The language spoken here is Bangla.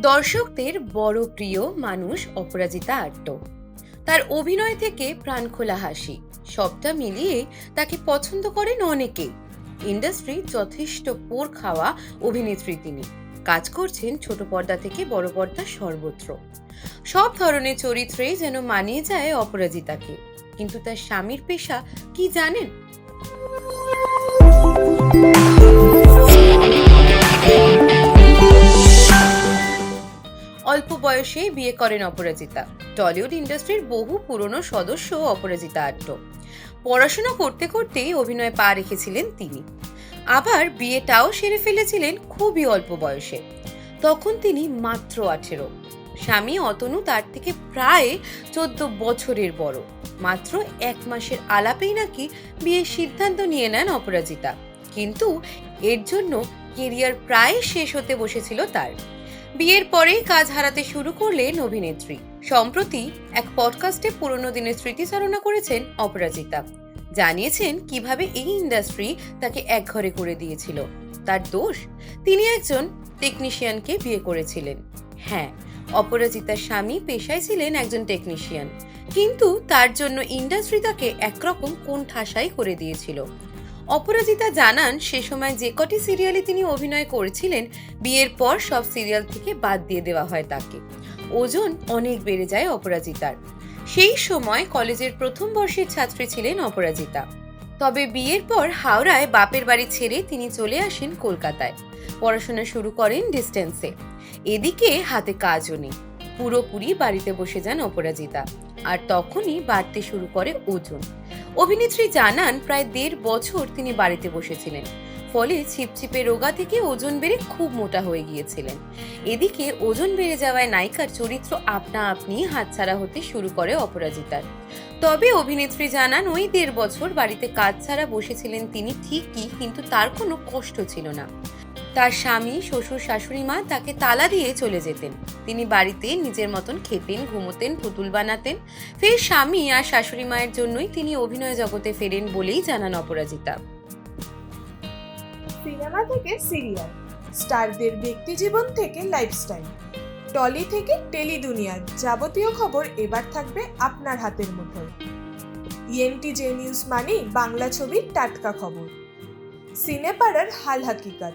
দর্শকদের বড় প্রিয় মানুষ অপরাজিতা আট্ট। তার অভিনয় থেকে প্রাণখোলা হাসি। সবটা মিলিয়ে তাকে পছন্দ করেন অনেকে। ইন্ডাস্ট্রি যথেষ্ট পোর খাওয়া অভিনেত্রী তিনি। কাজ করছেন ছোট পর্দা থেকে বড় পর্দা সর্বত্র। সব ধরনের চরিত্রে যেন মানিয়ে যায় অপরাজিতাকে। কিন্তু তার স্বামীর পেশা কি জানেন? অল্প বয়সে বিয়ে করেন অপরাজিতা। টলিউড ইন্ডাস্ট্রির বহু পুরনো সদস্য অপরাজিতা আট্ট পড়াশোনা করতে করতেই অভিনয়ে পা রেখেছিলেন তিনি। আবার বিয়েটাও সেরে ফেলেছিলেন খুবই অল্প বয়সে। তখন তিনি মাত্র আঠেরো। স্বামী অতনু তার থেকে প্রায় চোদ্দ বছরের বড়। মাত্র এক মাসের আলাপেই নাকি বিয়ের সিদ্ধান্ত নিয়ে নেন অপরাজিতা। কিন্তু এর জন্য কেরিয়ার প্রায় শেষ হতে বসেছিল তার। বিয়ের পরেই কাজ হারাতে শুরু করলেন অভিনেত্রী। সম্প্রতি এক পডকাস্টে পুরনো দিনের স্মৃতিচারণা করেছেন অপরাজিতা। জানিয়েছেন কীভাবে এই ইন্ডাস্ট্রি তাকে একঘরে করে দিয়েছিল। তার দোষ, তিনি একজন টেকনিশিয়ানকে বিয়ে করেছিলেন। হ্যাঁ অপরাজিতার স্বামী পেশায় ছিলেন একজন টেকনিশিয়ান। কিন্তু তার জন্য ইন্ডাস্ট্রি তাকে একরকম কোন ঠাসাই করে দিয়েছিল। অপরাজিতা জানান, সে সময় যে কটি সিরিয়ালে তিনি অভিনয় করেছিলেন, বিয়ের পর সব সিরিয়াল থেকে বাদ দিয়ে দেওয়া হয় তাকে। ওজন অনেক বেড়ে যায় অপরাজিতার। সেই সময় কলেজের প্রথম বর্ষের ছাত্রী ছিলেন অপরাজিতা। তবে বিয়ের পর হাওড়ায় বাপের বাড়ি ছেড়ে তিনি চলে আসেন কলকাতায়। পড়াশোনা শুরু করেন ডিস্টেন্সে এদিকে হাতে কাজও নেই। পুরোপুরি বাড়িতে বসে যান অপরাজিতা। আর তখনই বাড়তে শুরু করে ওজন। অভিনেত্রী জানান, প্রায় দেড় বছর তিনি বাড়িতে বসেছিলেন। ফলে ছিপছিপে রোগা থেকে ওজন বেড়ে খুব মোটা হয়ে গিয়েছিলেন। এদিকে ওজন বেড়ে যাওয়ায় নায়িকার চরিত্র আপনা আপনি হাতছাড়া হতে শুরু করে অপরাজিতার। তবে অভিনেত্রী জানান, ওই দেড় বছর বাড়িতে কাজ ছাড়া বসেছিলেন তিনি ঠিকই, কিন্তু তার কোনো কষ্ট ছিল না। তার স্বামী, শ্বশুর, শাশুড়ি মা তাকে তালা দিয়ে চলে যেতেন। তিনি বাড়িতে নিজের মতন খেতেন, ঘুমোতেন, পুতুল বানাতেন। ফের স্বামী আর শাশুড়ি মায়ের জন্যই তিনি অভিনয় জগতে ফেরেন বলেই জানান অপরাজিতা। সিনেমা থেকে সিরিয়াল, স্টারদের ব্যক্তি জীবন থেকে লাইফস্টাইল, টলি থেকে টেলি দুনিয়ার যাবতীয় খবর এবার থাকবে আপনার হাতের মুঠোয়। ইএনটি জে নিউজ মানেই বাংলা ছবির টাটকা খবর। সিনেপাড়ার হাল হাকিকাত